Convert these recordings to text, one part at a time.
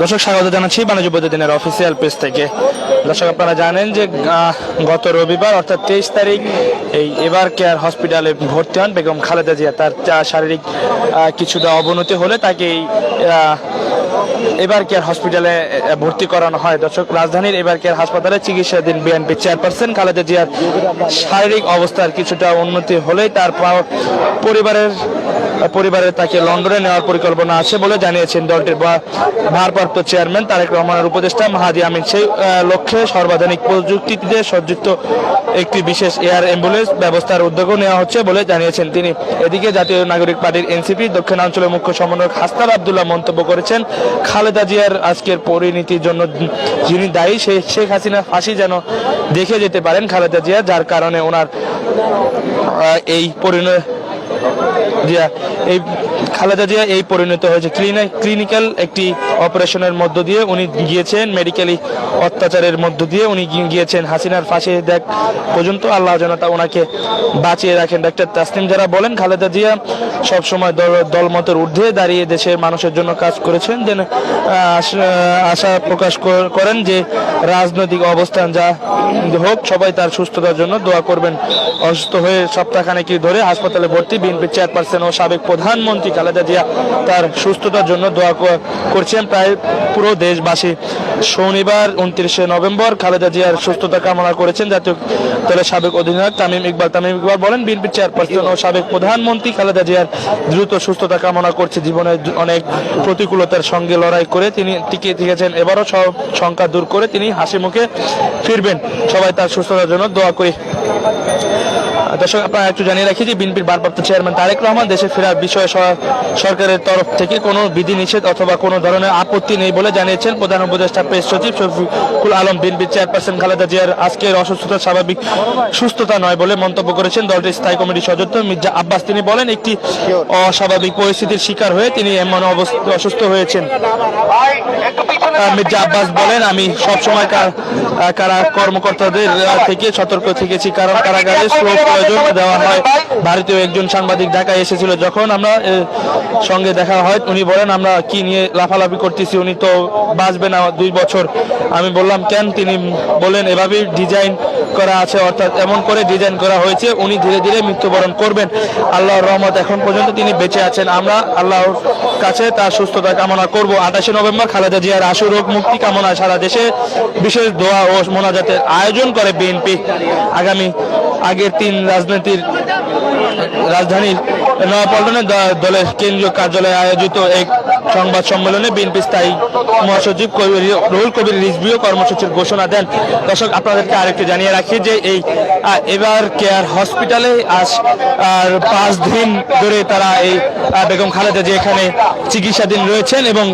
দর্শক, স্বাগত জানাচ্ছি বাণিজ্য প্রতিদিনের অফিসিয়াল পেজ থেকে। দর্শক, আপনারা জানেন যে গত রবিবার, অর্থাৎ তেইশ তারিখ, এই এবার কেয়ার হসপিটালে ভর্তি হন বেগম খালেদা জিয়া। তার শারীরিক কিছুটা অবনতি হলে তাকে এই এবার কেয়ার হসপিটালে ভর্তি করানো হয়? দর্শক, রাজধানীর এবার কেয়ার হাসপাতালে চিকিৎসাধীন বিএনপি চেয়ারপারসন খালেদা জিয়ার শারীরিক অবস্থার কিছুটা উন্নতি হলেই তার পরিবারের পরিবারের তাকে লন্ডনে নেওয়ার পরিকল্পনা আছে বলে জানিয়েছেন দলটির ভারপ্রাপ্ত চেয়ারম্যান তারেক রহমানের উপদেষ্টা মাহাদি আমিন। সেই লক্ষ্যে সর্বাধুনিক প্রযুক্তিতে সজ্জিত একটি বিশেষ এয়ার অ্যাম্বুলেন্স ব্যবস্থার উদ্যোগও নেওয়া হচ্ছে বলে জানিয়েছেন তিনি। এদিকে জাতীয় নাগরিক পার্টির এনসিপি দক্ষিণাঞ্চলের মুখ্য সমন্বয়ক হাসনার আবদুল্লাহ মন্তব্য করেছেন খালেদা জিয়ার আজকের পরিণতির জন্য যিনি দায়ী সেই শেখ হাসিনা ফাঁসি যেন দেখে যেতে পারেন খালেদা জিয়া, যার কারণে ওনার এই পরিণয়, জিয়া, এই খালেদা জিয়া এই পরিণত হয়েছে। ক্লিনি- ক্লিনিক্যাল একটি অপারেশনের মধ্য দিয়ে উনি গিয়েছেন মেডিকেলি অত্যাচারের মধ্য দিয়ে উনি গিয়েছেন। হাসিনার ফাঁসি দেখ পর্যন্ত আল্লাহ যেন তা ওনাকে বাঁচিয়ে রাখেন। ডাক্তার তাসলিম যারা বলেন খালেদা জিয়া সবসময় দল দলমতের ঊর্ধ্বে দাঁড়িয়ে দেশের মানুষের জন্য কাজ করেছেন আহ, আশা- প্রকাশ করেন যে রাজনৈতিক অবস্থান যা হোক সবাই তার সুস্থতার জন্য দোয়া করবেন। অসুস্থ হয়ে সপ্তাহখানেক ধরে হাসপাতালে ভর্তি। বিএনপি চেয়ারপারসন ও সাবেক প্রধানমন্ত্রী খালেদা জিয়া তার সুস্থতার জন্য দোয়া করছেন প্রায় পুরো দেশবাসী। শনিবার উনত্রিশে নভেম্বর খালেদা জিয়ার সুস্থতা কামনা করেছেন জাতীয় দলের সাবেক অধিনায়ক তামিম ইকবাল। তামিম ইকবাল বলেন, বিএনপি চেয়ারপারসন ও সাবেক প্রধানমন্ত্রী খালেদা জিয়ার দ্রুত সুস্থতা কামনা করছে। জীবনে অনেক প্রতিকূলতার সঙ্গে লড়াই করে তিনি টিকে থেকেছেন এবারও সব শঙ্কা দূর করে তিনি হাসি মুখে ফিরবেন। সবাই তার সুস্থতার জন্য দোয়া করি। দর্শক, আপনারা একটু জানিয়ে রাখি যে বিএনপির ভারপ্রাপ্ত চেয়ারম্যান তারেক রহমান দেশে ফেরার বিষয়ে সরকারের তরফ থেকে কোনো বিধি নিষেধ অথবা কোনো ধরনের আপত্তি নেই বলে জানিয়েছেন প্রধান উপদেষ্টা প্রেস সচিব শফিকুল আলম। বিএনপির চেয়ারপারসন খালেদা জিয়ার আজকের অসুস্থতা স্বাভাবিক সুস্থতা নয় বলে মন্তব্য করেছেন দলটির স্থায়ী কমিটির সদস্য মির্জা আব্বাস। তিনি বলেন, একটি অস্বাভাবিক পরিস্থিতির শিকার হয়ে তিনি এমন অসুস্থ হয়েছেন। মির্জা আব্বাস বলেন, আমি সবসময় কারা কর্মকর্তাদের থেকে সতর্ক থেকেছি, কারণ কারাগারে স্লো প্রয়োজন দেওয়া হয়। ভারতীয় একজন সাংবাদিক ঢাকায় এসেছিল যখন আমরা সঙ্গে দেখা হয় উনি বলেন আমরা কি নিয়ে লাফালাফি করতেছি? উনি তো বাঁচবে না দুই বছর। আমি বললাম কেন? তিনি বলেন এভাবেই ডিজাইন করা আছে অর্থাৎ এমন করে ডিজাইন করা হয়েছে উনি ধীরে ধীরে মৃত্যুবরণ করবেন। আল্লাহর রহমত এখন পর্যন্ত তিনি বেঁচে আছেন। আমরা আল্লাহর কাছে তার সুস্থতা কামনা করব। আঠাশে নভেম্বর খালেদা জিয়ার আশু রোগ মুক্তি কামনায় সারা দেশে বিশেষ দোয়া ও মোনাজাতের আয়োজন করে বিএনপি। আগামী আগের তিন রাজনীতির রাজধানীর নয়াপল্টনে দলের কেন্দ্রীয় কার্যালয়ে আয়োজিত এক সংবাদ সম্মেলনে বিএনপি স্থায়ী মহাসচিব রুহুল কবির রিজভিও কর্মসূচির ঘোষণা দেন। দর্শক, আপনাদেরকে আরেকটু জানিয়ে রাখি যে এই এবার কেয়ার হসপিটালে আজ, আর পাঁচ দিন ধরে তারা এই বেগম খালেদা যে এখানে চিকিৎসাধীন রয়েছেন এবং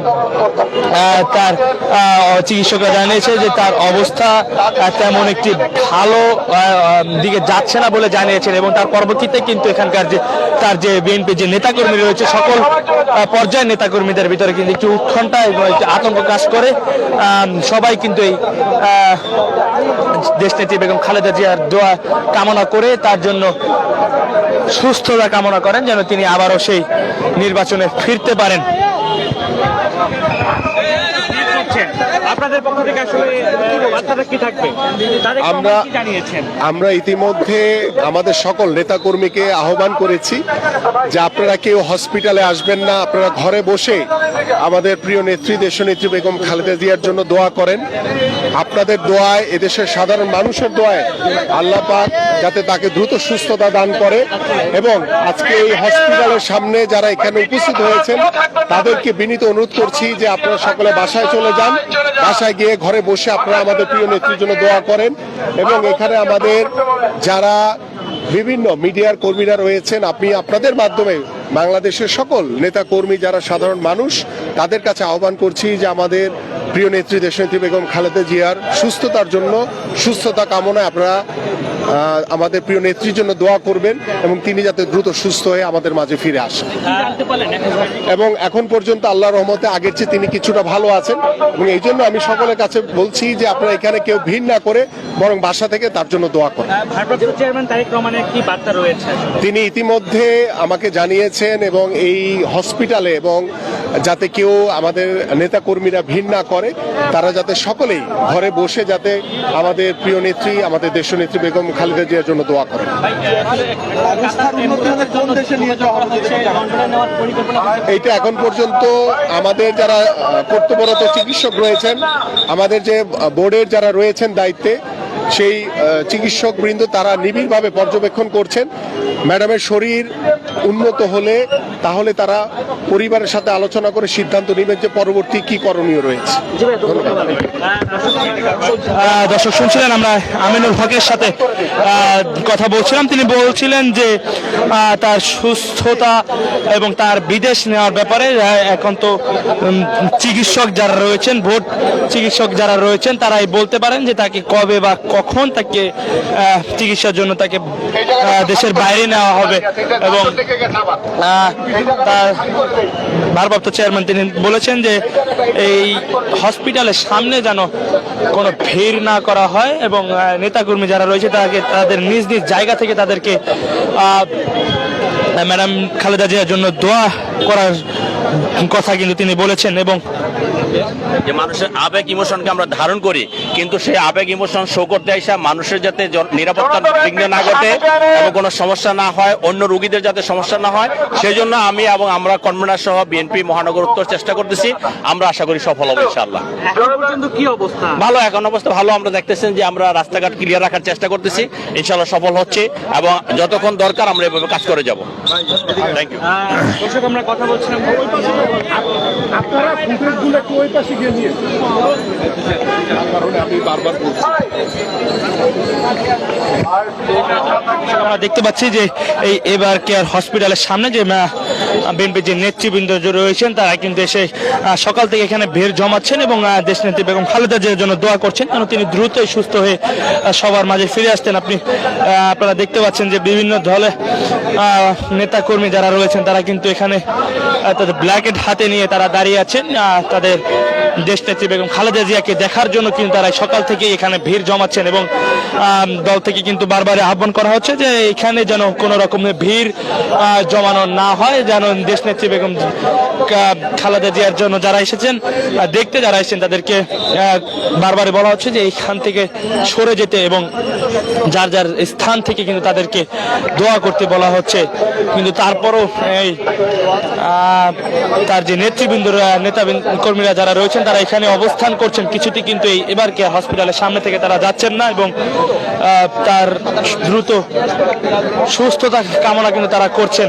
তার চিকিৎসকরা জানিয়েছে যে তার অবস্থা তেমন একটি ভালো দিকে যাচ্ছে না বলে জানিয়েছেন এবং তার পরবর্তীতে কিন্তু এখানকার যে, তার যে বিএনপি যে নেতাকর্মী রয়েছে, সকল পর্যায়ের নেতাকর্মীদের ভিতরে কিন্তু একটি উৎকণ্ঠা এবং একটি আতঙ্ক কাজ করে। সবাই কিন্তু এই দেশনেত্রী বেগম খালেদা জিয়ার দোয়া কামনা করে তার জন্য সুস্থতা কামনা করেন যেন তিনি আবারও সেই নির্বাচনে ফিরতে পারেন। আপনাদের পক্ষ থেকে আসলে বার্তাটা কি থাকবে? আমরা আমরা ইতিমধ্যে আমাদের সকল নেতাকর্মীকে আহ্বান করেছি যে আপনারা কেউ হসপিটালে আসবেন না আপনারা ঘরে বসে আমাদের প্রিয় নেত্রী দেশনেত্রী বেগম খালেদা জিয়ার জন্য দোয়া করেন। আপনাদের দোয়ায় এদেশের সাধারণ মানুষের দোয়ায় আল্লাহ পাক যাতে তাকে দ্রুত সুস্থতা দান করে এবং আজকে এই হসপিটালের সামনে যারা এখানে উপস্থিত হয়েছেন তাদেরকে বিনীত অনুরোধ করছি যে আপনারা সকলে বাসায় চলে যান। বাসায় গিয়ে ঘরে বসে আপনারা আমাদের প্রিয় নেত্রীর জন্য দোয়া করেন এবং এখানে আমাদের যারা বিভিন্ন মিডিয়ার কর্মীরা রয়েছেন, আপনি আপনাদের মাধ্যমে বাংলাদেশের সকল নেতা কর্মী যারা সাধারণ মানুষ, তাদের কাছে আহ্বান করছি যে আমাদের প্রিয় নেত্রী দেশনেত্রী বেগম খালেদা জিয়ার সুস্থতার জন্য সুস্থতা কামনায় আপনারা আমাদের প্রিয় নেত্রীর জন্য দোয়া করবেন এবং তিনি যাতে দ্রুত সুস্থ হয়ে আমাদের মাঝে ফিরে আসেন। এবং এখন পর্যন্ত আল্লাহ রহমতে আগের চেয়ে তিনি কিছুটা ভালো আছেন। এবং এই জন্য আমি সকলের কাছে বলছি যে আপনারা এখানে কেউ ভিড় না করে বরং বাসা থেকে তার জন্য দোয়া করেন। তিনি ইতিমধ্যে আমাকে জানিয়েছেন এবং এই হসপিটালে এবং যাতে কেউ আমাদের নেতাকর্মীরা ভিড় না করে তারা যাতে সকলেই ঘরে বসে যাতে আমাদের প্রিয় নেত্রী আমাদের দেশনেত্রী বেগম খালেদা জিয়ার জন্য দোয়া করেন। এইটা এখন পর্যন্ত আমাদের যারা কর্তব্যরত চিকিৎসক রয়েছেন, আমাদের যে বোর্ডের যারা রয়েছেন দায়িত্বে, সেই চিকিৎসক বৃন্দ তারা নিবিড়ভাবে পর্যবেক্ষণ করছেন। ম্যাডামের শরীর উন্নত হলে তাহলে তারা পরিবারের সাথে আলোচনা করে সিদ্ধান্ত নেবেন যে পরবর্তী কি করণীয় রয়েছে। দর্শক শুনছিলেন আমরা আমিনুল হকের সাথে কথা বলছিলাম। তিনি বলছিলেন যে তার সুস্থতা এবং তার বিদেশ নেওয়ার ব্যাপারে এখন তো চিকিৎসক যারা রয়েছেন ভোট চিকিৎসক যারা রয়েছেন তারাই বলতে পারেন যে তাকে কবে বা কখন তাকে চিকিৎসার জন্য তাকে দেশের বাইরে নেওয়া হবে এবং আহ, তার ভারপ্রাপ্ত চেয়ারম্যান তিনি বলেছেন যে এই হসপিটালের সামনে যেন কোনো ভিড় না করা হয় এবং নেতাকর্মী যারা রয়েছে তাকে, তাদের নিজ নিজ জায়গা থেকে তাদেরকে ম্যাডাম খালেদা জিয়ার জন্য দোয়া করার কথা কিন্তু তিনি বলেছেন এবং যে মানুষের আবেগ ইমোশনকে আমরা ধারণ করি কিন্তু সেই আবেগ ইমোশন শো করতে আসা মানুষের যাতে নিরাপত্তা বিঘ্ন না ঘটে এবং কোনো সমস্যা না হয় অন্য রোগীদের যাতে সমস্যা না হয় সেই জন্য আমি এবং আমরা কনভেনার সহ বিএনপি মহানগর উত্তর চেষ্টা করতেছি। আমরা আশা করি সফল হব ইনশাআল্লাহ। কি অবস্থা? ভালো এখন অবস্থা ভালো। আমরা দেখতেছেন যে আমরা রাস্তাঘাট ক্লিয়ার রাখার চেষ্টা করতেছি। ইনশাআল্লাহ সফল হচ্ছে এবং যতক্ষণ দরকার আমরা এভাবে কাজ করে যাব। থ্যাংক ইউ আমরা কথা বলছিলাম আপনারা ফুটেজগুলো একটু ওই পাশে গিয়ে নিয়ে কারণে আমি বারবার বলছি। আমরা দেখতে পাচ্ছি যে এই এবার কেয়ার হসপিটালের সামনে যে বিএনপি যে নেতৃবৃন্দ যে রয়েছেন তারা কিন্তু এসে সকাল থেকে এখানে ভিড় জমাচ্ছেন এবং আহ, দেশনেত্রী বেগম খালেদা জিয়ার জন্য দোয়া করছেন। কারণ তিনি দ্রুতই সুস্থ হয়ে সবার মাঝে ফিরে আসতেন। আপনি আপনারা দেখতে পাচ্ছেন যে বিভিন্ন দলে নেতা কর্মী যারা রয়েছেন তারা কিন্তু এখানে তাদের ব্ল্যাকেট হাতে নিয়ে তারা দাঁড়িয়ে আছেন তাদের দেশনেত্রী বেগম খালেদা জিয়াকে দেখার জন্য কিন্তু তারা সকাল থেকেই এখানে ভিড় জমাচ্ছেন এবং দল থেকে কিন্তু বারবার আহ্বান করা হচ্ছে যে এখানে যেন কোনো রকমের ভিড় জমানো না হয়, যেন দেশনেত্রী বেগম খালেদা জিয়ার জন্য যারা এসেছেন দেখতে যারা এসেছেন তাদেরকে বারবার বলা হচ্ছে যে এইখান থেকে সরে যেতে এবং যার যার স্থান থেকে কিন্তু তাদেরকে দোয়া করতে বলা হচ্ছে। কিন্তু তারপরও এই তার যে নেতৃবৃন্দ নেতা কর্মীরা যারা রয়েছেন তারা এখানে অবস্থান করছেন কিছুতে কিন্তু এই এবার কে হসপিটালের সামনে থেকে তারা যাচ্ছেন না এবং তার দ্রুত সুস্থতা কামনা কিন্তু তারা করছেন।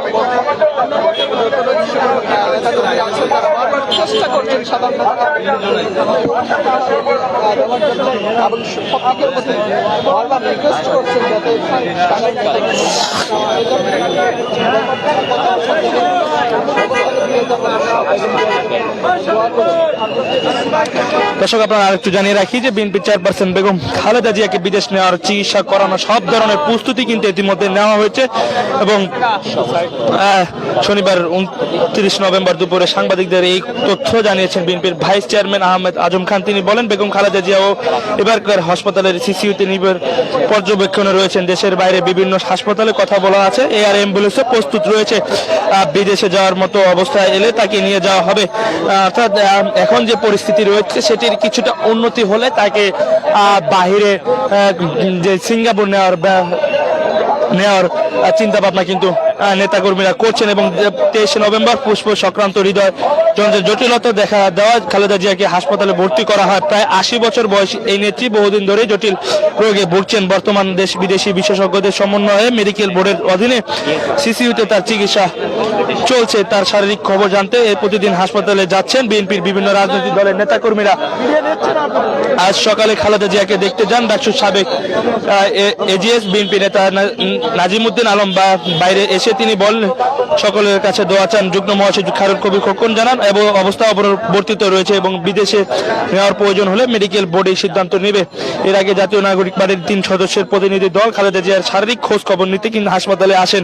দর্শক, আপনারা আরেকটু জানিয়ে রাখি যে বিএনপি চেয়ারপারসন বেগম খালেদা জিয়াকে বিদেশ নেওয়ার চিকিৎসা করানো সব ধরনের প্রস্তুতি কিন্তু ইতিমধ্যে নেওয়া হয়েছে এবং শনিবার উনত্রিশ নভেম্বর দুপুরে সাংবাদিকদের এই তথ্য জানিয়েছেন বিএনপির ভাইস চেয়ারম্যান আহমেদ আজম খান। তিনি বলেন, বেগম খালেদা জিয়াও এবারকার হাসপাতালের সিসিউতে নিবের পর্যবেক্ষণে রয়েছেন। দেশের বাইরে বিভিন্ন হাসপাতালে কথা বলা আছে। এয়ার অ্যাম্বুলেন্সও প্রস্তুত রয়েছে। বিদেশে যাওয়ার মতো অবস্থায় এলে তাকে নিয়ে যাওয়া হবে। অর্থাৎ এখন যে পরিস্থিতি রয়েছে, সেটির কিছুটা উন্নতি হলে তাকে বাহিরে যে সিঙ্গাপুর নেওয়ার নেওয়ার চিন্তা ভাবনা কিন্তু নেতাকর্মীরা করছেন এবং তেইশে নভেম্বর পুষ্প সংক্রান্ত হৃদয় যন্ত্রের জটিলতা দেখা দেওয়া খালেদা জিয়াকে হাসপাতালে ভর্তি করা হয়। প্রায় আশি বছর বয়সী এই নেত্রী বহুদিন ধরে জটিল রোগে ভুগছেন। বর্তমান দেশ বিদেশি বিশেষজ্ঞদের সমন্বয়ে মেডিকেল বোর্ডের অধীনে সিসিইউতে তার চিকিৎসা চলছে। তার শারীরিক খবর জানতে প্রতিদিন হাসপাতালে যাচ্ছেন। বিএনপির বিভিন্ন রাজনৈতিক দলের নেতাকর্মীরা। আজ সকালে খালেদা জিয়াকে দেখতে যান ডাকসুর সাবেক এজিএস বিএনপি নেতা নাজিমুদ্দিন আলম বা বাইরে এসে তিনি বলেন সকলের কাছে দোয়া চান। যুগ্ম মহাসচিব খারুল কবির খোকন জানান, এবং অবস্থা অপরিবর্তিত রয়েছে এবং বিদেশে নেওয়ার প্রয়োজন হলে মেডিকেল বোর্ডে সিদ্ধান্ত নেবে। এর আগে জাতীয় নাগরিক পার্টির তিন সদস্যের প্রতিনিধি দল খালেদা জিয়ার শারীরিক খোঁজ খবর নিতে কিন্তু হাসপাতালে আসেন।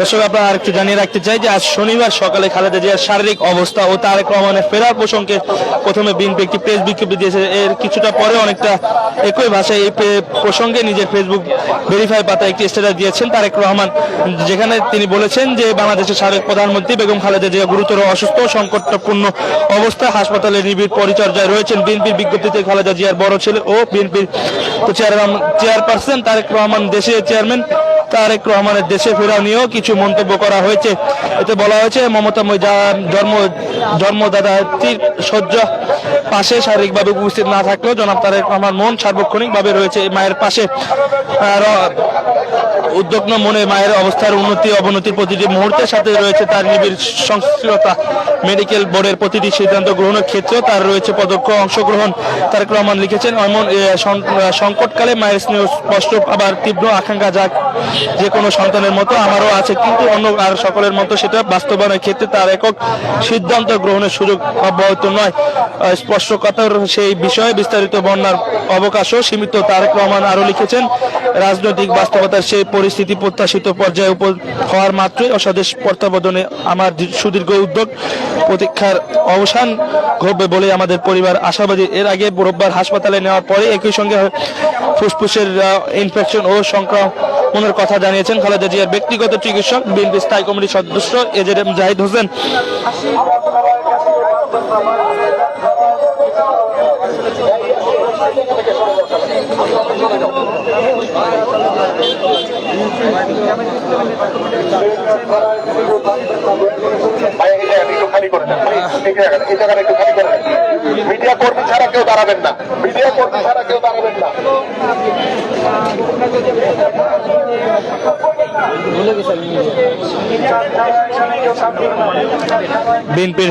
দর্শক, আপনারা আরেকটু জানিয়ে রাখতে চাই যে আজ শনিবার সকালে খালেদা জিয়ার শারীরিক অবস্থা ও তারেক রহমানের ফেরার প্রসঙ্গে প্রথমে বিএনপি একটি প্রেস বিজ্ঞপ্তি দিয়েছে। এর কিছুটা পরে অনেকটা একই ভাষায় এই প্রসঙ্গে নিজের ফেসবুক ভেরিফাই পাতা একটি স্ট্যাটাস দিয়েছেন তারেক রহমান, যেখানে তিনি বলেছেন যে বাংলাদেশের সাবেক প্রধানমন্ত্রী বেগম খালেদা জিয়া গুরুতর অসুস্থ সংকটপূর্ণ অবস্থা, হাসপাতালে নিবিড় পরিচর্যায় রয়েছেন। বিএনপির বিজ্ঞপ্তিতে খালেদা জিয়ার বড় ছেলে ও বিএনপির চেয়ারপারসন তারেক রহমান দেশের চেয়ারম্যান তারেক রহমানের দেশে ফেরা নিয়েও কিছু মন্তব্য করা হয়েছে। এতে বলা হয়েছে, মমতা মজা জন্ম জন্মদাদাটির সহ্য পাশে শারীরিকভাবে উপস্থিত না থাকলেও জনাব তারেক রহমান মন সার্বক্ষণিকভাবে রয়েছে মায়ের পাশে। আর উদ্যোগ্ন মনে মায়ের অবস্থার উন্নতি, অবনতির প্রতিটি মুহূর্তের সাথে রয়েছে তার নিবিড় সংশ্লিষ্টতা মেডিকেল বোর্ডের প্রতিটি সিদ্ধান্ত গ্রহণের ক্ষেত্রেও তার রয়েছে পদক্ষ অংশগ্রহণ। তারেক রহমান লিখেছেন, এমন সংকটকালে মায়ের স্নেহ স্পষ্ট আবার তীব্র আকাঙ্ক্ষা যাক যে কোনো সন্তানের মতো আমারও আছে, কিন্তু অন্য আর সকলের মতো সেটা বাস্তবায়নের ক্ষেত্রে তার একক সিদ্ধান্ত গ্রহণের সুযোগ অব্যাহত নয়। স্পষ্টকতার সেই বিষয়ে বিস্তারিত বর্ণার অবকাশও সীমিত। তারেক রহমান আরও লিখেছেন, রাজনৈতিক বাস্তবতার সেই পরিস্থিতি প্রত্যাশিত পর্যায়ে উপ হওয়ার মাত্রই অস্বদেশ প্রত্যাবর্তনে আমার সুদীর্ঘ উদ্যোগ প্রতীক্ষার অবসান ঘটবে বলে আমাদের পরিবার আশাবাদী। এর আগে রোববার হাসপাতালে নেওয়ার পরে একই সঙ্গে ফুসফুসের ইনফেকশন ও সংক্রমণের কথা জানিয়েছেন খালেদা জিয়ার ব্যক্তিগত চিকিৎসক। বিএনপি স্থায়ী কমিটির সদস্য A Z M Zahid Hossain. Media কর্মী ছাড়া কেউ দাঁড়াবেন না মিডিয়া কর্মী ছাড়া কেউ দাঁড়াবেন না বিএনপির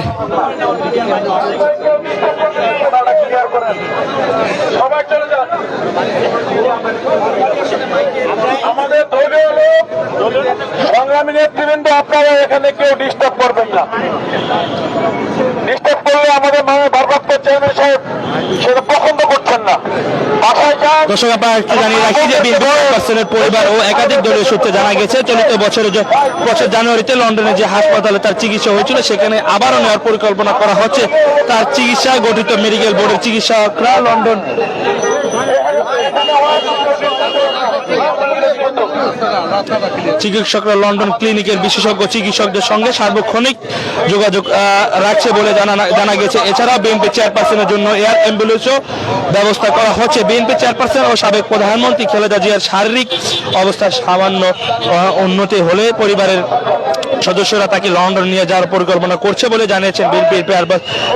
সবাই চলে যান সংগ্রামী নেতৃবৃন্দ আপনারা এখানে কেউ ডিস্টার্ব করবেন না। ডিস্টার্ব করলে আমাদের মানে ভারপ্রাপ্ত চেয়ারম্যান সাহেব সেটা পছন্দ করছেন না। বাসায় দর্শক আপনারা একটু জানিয়ে রাখি যে বিএনপি চেয়ারপারসনের পরিবার ও একাধিক দলীয় সূত্রে জানা গেছে চলিত বছরে বছর জানুয়ারিতে লন্ডনে যে হাসপাতালে তার চিকিৎসা হয়েছিল সেখানে আবারও নেওয়ার পরিকল্পনা করা হচ্ছে। তার চিকিৎসা গঠিত মেডিকেল বোর্ডের চিকিৎসকরা লন্ডন চিকিৎসকরা লন্ডন ক্লিনিকের বিশেষজ্ঞ চিকিৎসকদের সঙ্গে সার্বক্ষণিক যোগাযোগ রাখছে বলে জানা গেছে। এছাড়া বিএনপি চেয়ারপারসনের জন্য এয়ার অ্যাম্বুলেন্সও ব্যবস্থা করা হচ্ছে। বিএনপি চেয়ারপারসন ও সাবেক প্রধানমন্ত্রী খেলেদা জিয়ার শারীরিক অবস্থার সামান্য উন্নতি হলে পরিবারের সদস্যরা তাকে লন্ডন নিয়ে যাওয়ার পরিকল্পনা করছে বলে জানিয়েছেন বিএনপির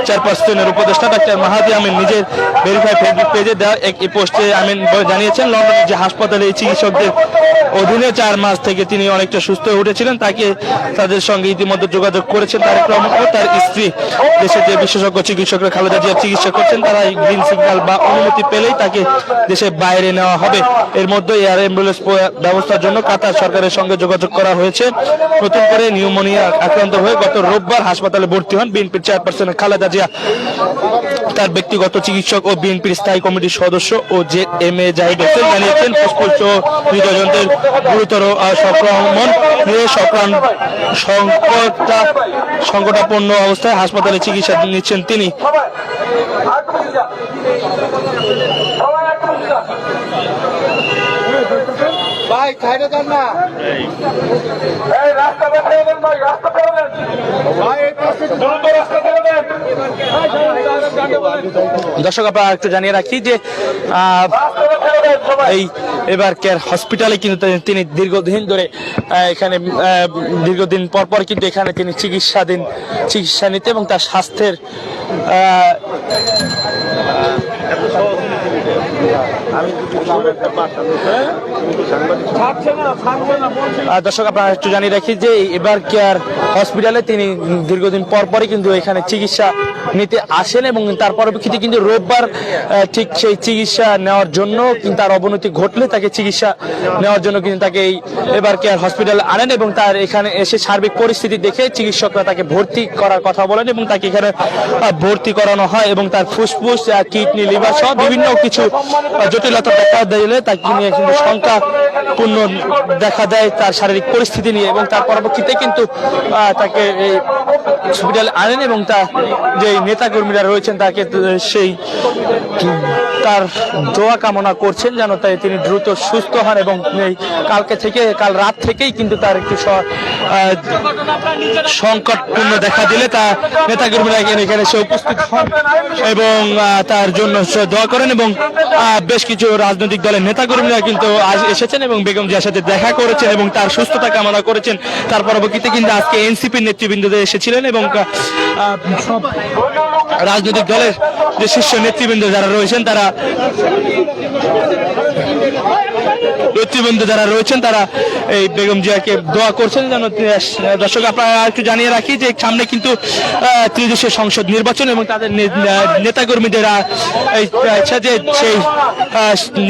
চেয়ারপারসনের উপদেষ্টা ডাক্তার মাহাদি আমিন। নিজের ভেরিফাই ফেসবুক পেজে দেওয়া এক পোস্টে আমিন জানিয়েছেন, লন্ডনের যে হাসপাতালে এই চিকিৎসকদের অধীনে চার মাস থেকে তিনি অনেকটা সুস্থ হয়ে উঠেছিলেন, তাকে তাদের সঙ্গে ইতিমধ্যে যোগাযোগ করেছেন তারেক রহমান তার স্ত্রী। দেশের যে বিশেষজ্ঞ চিকিৎসকরা খালেদা জিয়ার চিকিৎসা করছেন তারা এই গ্রিন সিগন্যাল বা অনুমতি পেলেই তাকে দেশের বাইরে নেওয়া হবে। এর মধ্যে এয়ার অ্যাম্বুলেন্স ব্যবস্থার জন্য কাতার সরকারের সঙ্গে যোগাযোগ করা হয়েছে। নতুন করে নিউমোনিয়া আক্রান্ত হয়ে গত রোববার হাসপাতালে ভর্তি হন। বিএনপির চেয়ারপারসন খালেদা জিয়া তার ব্যক্তিগত চিকিৎসক ও বিএনপির স্থায়ী কমিটির সদস্য ও J M A Zahid Hossain জানিয়েছেন, ফুসফুস ও হৃদযন্ত্রের গুরুতর সংক্রমণ নিয়ে সংকটা, সংকটাপন্ন অবস্থায় হাসপাতালে চিকিৎসা নিচ্ছেন তিনি। ভাই সাইডে যান না। দর্শক আপনারা একটু জানিয়ে রাখি যে এই এবার কেয়ার হসপিটালে কিন্তু তিনি দীর্ঘদিন ধরে এখানে দীর্ঘদিন পর পর কিন্তু এখানে তিনি চিকিৎসাধীন চিকিৎসা নিতে এবং তার স্বাস্থ্যের দর্শক আপনারা একটু জানিয়ে রাখি যে এবার কেয়ার হসপিটালে তিনি দীর্ঘদিন পরপরই কিন্তু এখানে চিকিৎসা নিতে আসেন এবং তার পরবর্তীতে কিন্তু রোববার ঠিক সেই চিকিৎসা নেওয়ার জন্য কিন্তু তার অবনতি ঘটলে তাকে চিকিৎসা নেওয়ার জন্য কিন্তু তাকে এই এবার কেয়ার হসপিটালে আনেন এবং তার এখানে এসে সার্বিক পরিস্থিতি দেখে চিকিৎসকরা তাকে ভর্তি করার কথা বলেন এবং তাকে এখানে ভর্তি করানো হয় এবং তার ফুসফুস কিডনি, লিভার সহ বিভিন্ন কিছু জটিলতা দেখা দিলে তাকে নিয়ে কিন্তু শঙ্কা পূর্ণ দেখা দেয় তার শারীরিক পরিস্থিতি নিয়ে এবং তার পরবর্তীতে কিন্তু তাকে এই হসপিটালে আনেন এবং তার যে নেতা কর্মীরা রয়েছেন, তাকে সেই তার দোয়া কামনা করছেন যেন তাই তিনি দ্রুত সুস্থ হন এবং এই কালকে থেকে, কাল রাত থেকেই কিন্তু তার একটু সংকটপূর্ণ দেখা দিলে তার নেতা কর্মীরা এখানে এখানে এসে উপস্থিত হন এবং তার জন্য সে দোয়া করেন এবং বেশ কিছু রাজনৈতিক দলের নেতা কর্মীরা কিন্তু আজ এসেছেন এবং বেগম জিয়ার সাথে দেখা করেছেন এবং তার সুস্থতা কামনা করেছেন। তার পরবর্তীতে কিন্তু আজকে এনসিপির নেতৃবৃন্দদের এসেছিলেন এবং রাজনৈতিক দলের যে শীর্ষ নেতৃবৃন্দ যারা রয়েছেন, তারা নেতৃবৃন্দ যারা রয়েছেন, তারা এই বেগম জিয়াকে দোয়া করছেন যেন দর্শক, আপনারা একটু জানিয়ে রাখি যে সামনে কিন্তু ত্রিদেশীয় সংসদ নির্বাচন এবং তাদের নেতাকর্মীদের ইচ্ছা যে সেই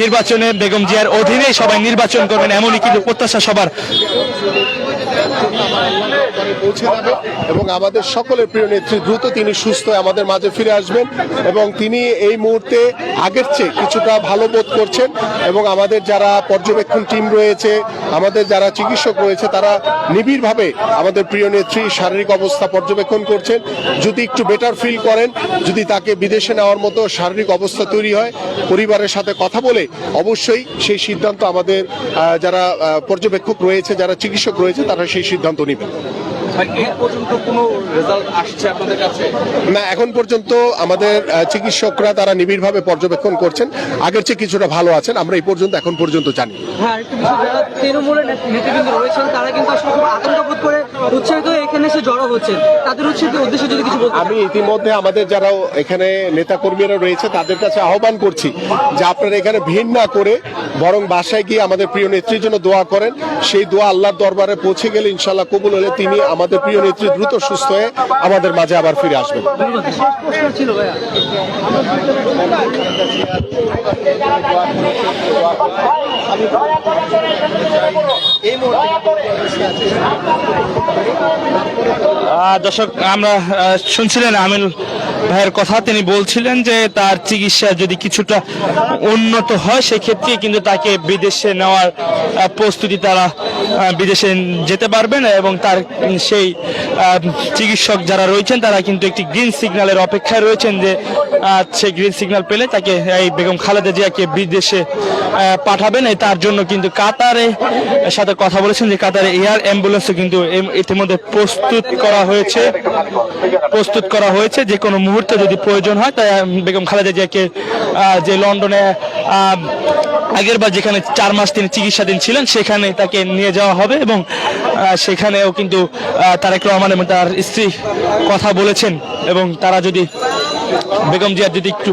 নির্বাচনে বেগম জিয়ার অধীনে সবাই নির্বাচন করবেন, এমনই কিন্তু প্রত্যাশা সবার। পৌঁছে যাবে এবং আমাদের সকলের প্রিয় নেত্রী দ্রুত তিনি সুস্থ আমাদের মাঝে ফিরে আসবেন এবং তিনি এই মুহূর্তে আগের চেয়ে কিছুটা ভালো বোধ করছেন এবং আমাদের যারা পর্যবেক্ষণ টিম রয়েছে, আমাদের যারা চিকিৎসক রয়েছে, তারা নিবিড়ভাবে আমাদের প্রিয় নেত্রী শারীরিক অবস্থা পর্যবেক্ষণ করছেন। যদি একটু বেটার ফিল করেন, যদি তাকে বিদেশে নেওয়ার মতো শারীরিক অবস্থা তৈরি হয়, পরিবারের সাথে কথা বলে অবশ্যই সেই সিদ্ধান্ত আমাদের যারা পর্যবেক্ষক রয়েছে, যারা চিকিৎসক রয়েছে, তারা সেই সিদ্ধান্ত নেবেন। এর পর্যন্ত কোনো রেজাল্ট আসছে আপনাদের কাছে? না এখন পর্যন্ত আমাদের চিকিৎসকরা তারা নিবিড়ভাবে পর্যবেক্ষণ করছেন। আগের চেয়ে কিছুটা ভালো আছেন আমরা এই পর্যন্ত এখন পর্যন্ত জানি। হ্যাঁ আরেকটু বিষয় যারা তৃণমূলের নেতৃবৃন্দ রয়েছেন তারা কিন্তু আসলে খুব আতঙ্ক বোধ করে উৎসাহিত এখানে এসে জড়ো হচ্ছেন তাদের উৎসাহিত উদ্দেশ্যে যদি কিছু আমি ইতিমধ্যে আমাদের যারা এখানে নেতা কর্মীরা রয়েছে তাদের কাছে আহ্বান করছি যে আপনারা এখানে ভিড় না করে বরং বাসায় গিয়ে আমাদের প্রিয় নেত্রীর জন্য দোয়া করেন। সেই দোয়া আল্লাহর দরবারে পৌঁছে গেলে ইনশাল্লাহ কবুল হলে তিনি আমাদের প্রিয় নেত্রী দ্রুত সুস্থ হয়ে আমাদের মাঝে আবার ফিরে আসবেন। দর্শক আমরা শুনছিলেন আমিন ভাইয়ের কথা তিনি বলছিলেন যে তার চিকিৎসা যদি কিছুটা উন্নত হয়, সেক্ষেত্রে কিন্তু তাকে বিদেশে নেওয়ার প্রস্তুতি তারা বিদেশে যেতে পারবেন এবং তার সেই চিকিৎসক যারা রয়েছেন, তারা কিন্তু একটি গ্রিন সিগন্যালের অপেক্ষায় রয়েছেন যে সেই গ্রিন সিগন্যাল পেলে তাকে এই বেগম খালেদা জিয়াকে বিদেশে পাঠাবেন। তার জন্য কিন্তু কাতারে সাথে কথা বলেছেন যে কাতারে এয়ার অ্যাম্বুলেন্সও কিন্তু ইতিমধ্যে প্রস্তুত করা হয়েছে, প্রস্তুত করা হয়েছে। যে কোনো মুহূর্তে যদি প্রয়োজন হয়, তাই বেগম খালেদা জিয়াকে যে লন্ডনে আগের বার যেখানে চার মাস তিনি চিকিৎসাধীন ছিলেন, সেখানে তাকে নিয়ে যাওয়া হবে এবং সেখানেও কিন্তু তারেক রহমান এবং তার স্ত্রী কথা বলেছেন এবং তারা যদি বেগম জিয়ার যদি একটু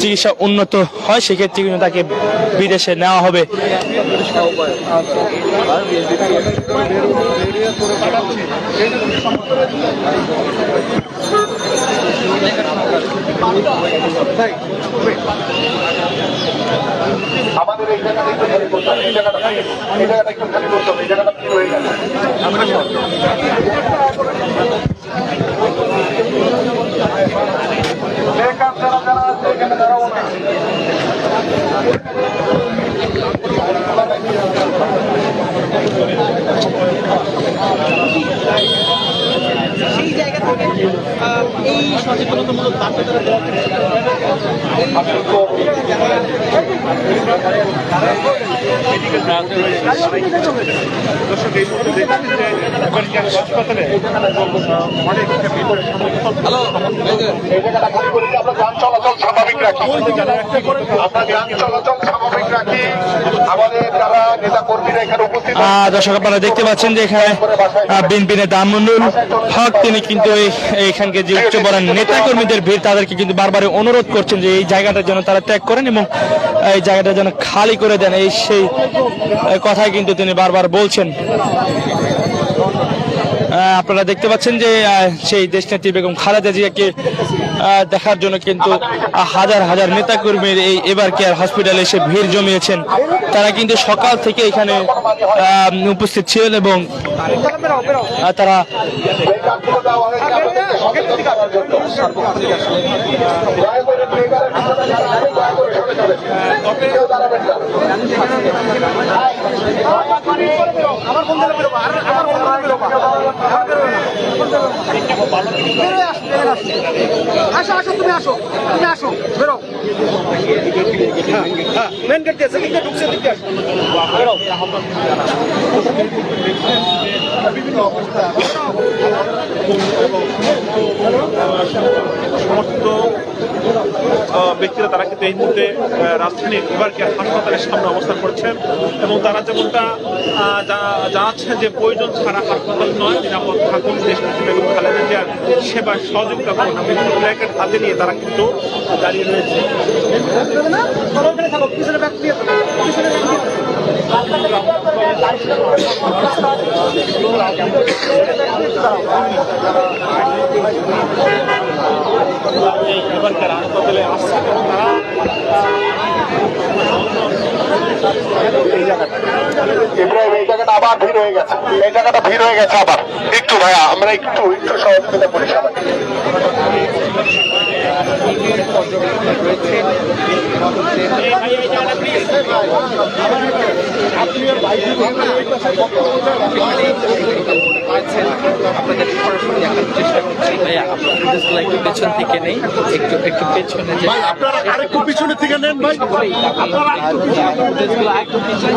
চিকিৎসা উন্নত হয়, সেক্ষেত্রে কিন্তু তাকে বিদেশে নেওয়া হবে। আমাদের এই জায়গাটা একটু খালি করতে হবে, এই জায়গাটা এই জায়গাটা একটু খালি করতে হবে, এই জায়গাটা সেই জায়গা থেকে এই সচেতনতামূলক বার্তা তারা দেওয়ার দর্শক এই মুহূর্তে দেখছেন যে এবারকার হাসপাতালে অনেক এই জায়গাটা খালি করে দিয়ে আমরা যান চলাচল স্বাভাবিক রাখি আমরা যান চলাচল স্বাভাবিক রাখি আমাদের যারা নেতা কর্মীরা এখানে উপস্থিত দর্শক আপনারা দেখতে পাচ্ছেন যে এখানে বিএনপি নেতা আমনুল হক তিনি কিন্তু এইখানকে যে উচ্চ বড় নেতা কর্মীদের ভিড়, তাদেরকে কিন্তু বারবার অনুরোধ করছেন যে এই জায়গাটা যেন তারা ত্যাগ করেন এবং এই জায়গাটা যেন খালি করে দেন। এই সেই কথাই কিন্তু তিনি বারবার বলছেন। আপনারা দেখতে পাচ্ছেন যে সেই দেশনেত্রী বেগম খালেদা জিয়াকে দেখার জন্য কিন্তু হাজার হাজার নেতাকর্মীর এই এবার কেয়ার হসপিটালে এসে ভিড় জমিয়েছেন। তারা কিন্তু সকাল থেকে এখানে উপস্থিত ছিলেন এবং তারা। আমার দলে আমার বেরোবো? আসো, তুমি আসো, তুমি আসো, মেন গেট ঢুকছে। বেরো। সমস্ত ব্যক্তিরা তারা কিন্তু এই মুহূর্তে আহ, রাজধানীর এবারকার হাসপাতালের সামনে অবস্থান করছেন এবং তারা যেমনটা জানাচ্ছেন যে প্রয়োজন ছাড়া হাসপাতাল নয় নিরাপদ থাকুন দেশ বেগম খালেদা জিয়ার সেবা সহযোগিতা করুন। বিভিন্ন প্ল্যাকেট হাতে নিয়ে তারা কিন্তু দাঁড়িয়ে রয়েছে। Thank ওখানে থাকো, পিছনে ব্যাগ দিয়ে থাকো, পিছনে ব্যাগ দিয়ে থাকো। এই এবারকার হাসপাতালে আসছে এবং তারা ইব্রাহিম এই জায়গাটা আবার ভিড় হয়ে গেছে এই জায়গাটা ভিড় হয়ে গেছে আবার। একটু ভাইয়া আমরা একটু একটু সহযোগিতা করি। সবাই আপনার পেছন থেকে নেই একটু একটু পেছনে যে আপনারা আরেকটু পিছনের থেকে নেন ভাই পিছনে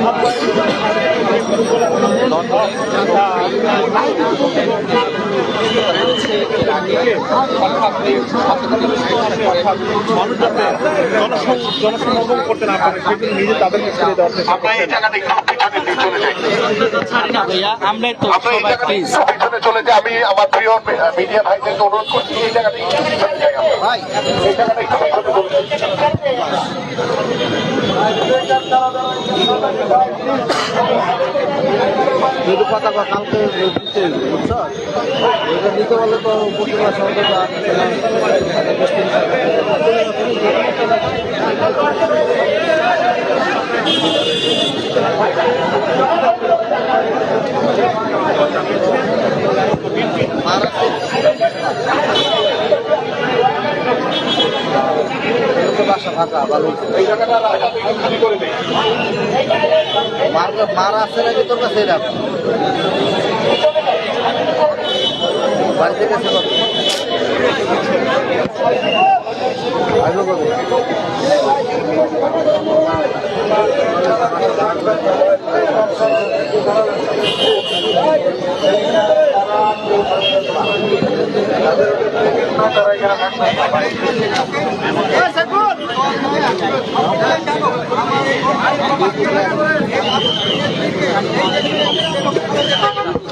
মানুষ যাতে জনসম- জনসমাগম করতে না পারে সেগুলো নিজে তাদেরকে ছেড়ে দেওয়ার চেষ্টা আমরা এই জায়গাটা একটু পিছনের দিকে চলে যাই। ছাড়ি না ভাইয়া আমরা তো আমরা এই জায়গাটা পিছনে চলে যাই আমি আমার প্রিয় মিডিয়া ভাইদেরকে অনুরোধ করছি এই জায়গাটা একটু পিছনে যাই। আমরা। এই জায়গাটা একটু পিছনে চলে যদি কথা কয় কালকে দিতে বুঝছ? এটা দিতে বলে তো প্রতিবার সঙ্গে মার আছে নাকি তোর কাছে বাড়িতে গেছে? আসব কবে?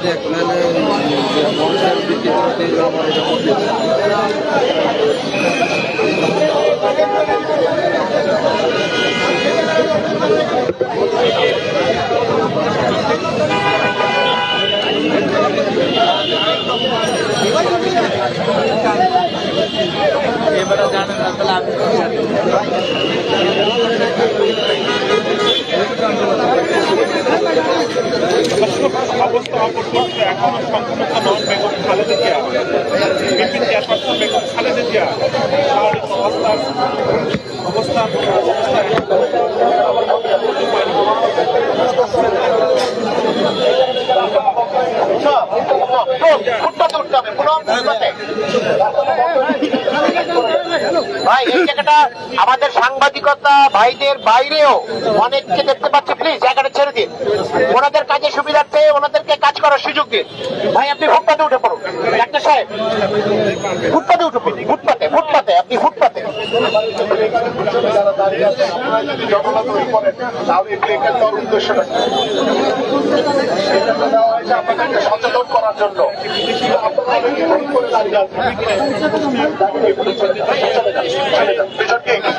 দেখ নাহলে মানুষের দিকে আমার এটা করতে। এবারে জানেন না তাহলে আমি অবস্থা অপরিবর্তিত এখনও সংক্রমিত নন বেগম বিপিন চেয়ারপারসন বেগম খালেদা জিয়া স্বাভাবিক অবস্থার অবস্থার অবস্থা ফুটপাতে উঠতে হবে পুরো ফুটপাতে ভাই এই জায়গাটা আমাদের সাংবাদিকতা ভাইদের বাইরেও অনেককে দেখতে পাচ্ছি। প্লিজ জায়গাটা ছেড়ে দিন। ওনাদের কাজে সুবিধার্থে ওনাদেরকে কাজ করার সুযোগ দিন। ভাই, আপনি ফুটপাতে উঠে পড়ুন। ডাক্তার সাহেব, ফুটপাতে উঠে পড়ুন। ফুটপাতে ফুটপাতে, আপনি ফুটপাতে। সচেতন করার জন্য।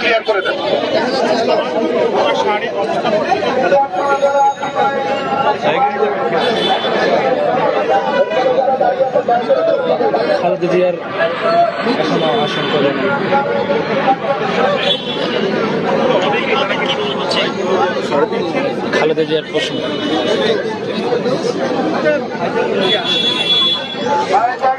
ক্লিয়ার করে দেন। খালেদা জিয়ার এখনও আশঙ্কা খালেদা প্রশ্ন।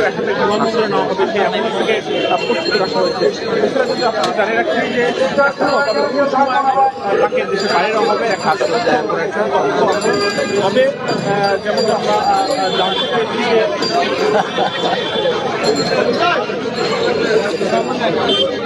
এখানে বিমানবন্দরে নেওয়া হবে থেকে প্রস্তুতি রাখা হয়েছে এছাড়া যদি আপনাদের জানিয়ে রাখি যে তাকে দেশে যেমন আমরা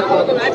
করে দেই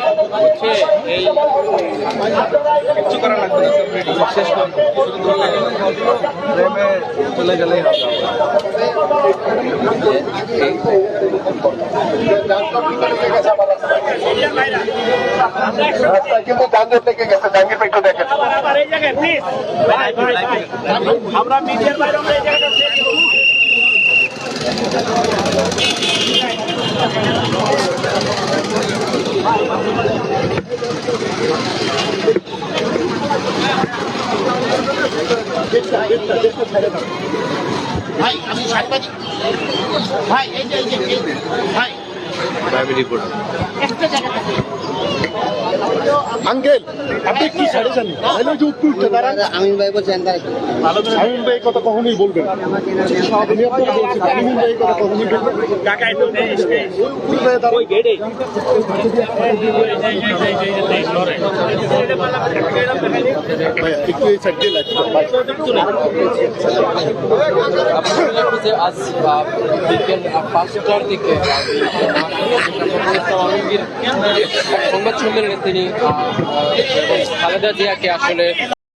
এই কিছু করা লাগবে না শেষ করে চলে গেলেই হবে রাস্তায় কিন্তু যানজট লেগে গেছে জাহাঙ্গীর ভাই একটু দেখেন আমরা মিডিয়ার বাইরে আমরা এই জায়গাটা ভাই আমি সাংবাদিক। ভাই এই যে এই যে ভাই। একটা জায়গা আঙ্কেল আপনি কি সাড়ে জানেন তাহলে যে উপরে উঠতে দাঁড়ান আমিন ভাই বলছেন কি ভাই কথা কখনোই বলবেন না। আমি আপনাকে বলছি শামীম ভাই কথা কখনোই বলবেন না। কাকাই উপরে হয়ে দাঁড়ান। ভাই, একটু এই সাইড দিয়ে লাগছে আজ বিকেল পাঁচটার দিকে সংবাদ সম্মেলনে তিনি খালেদা জিয়াকে আসলে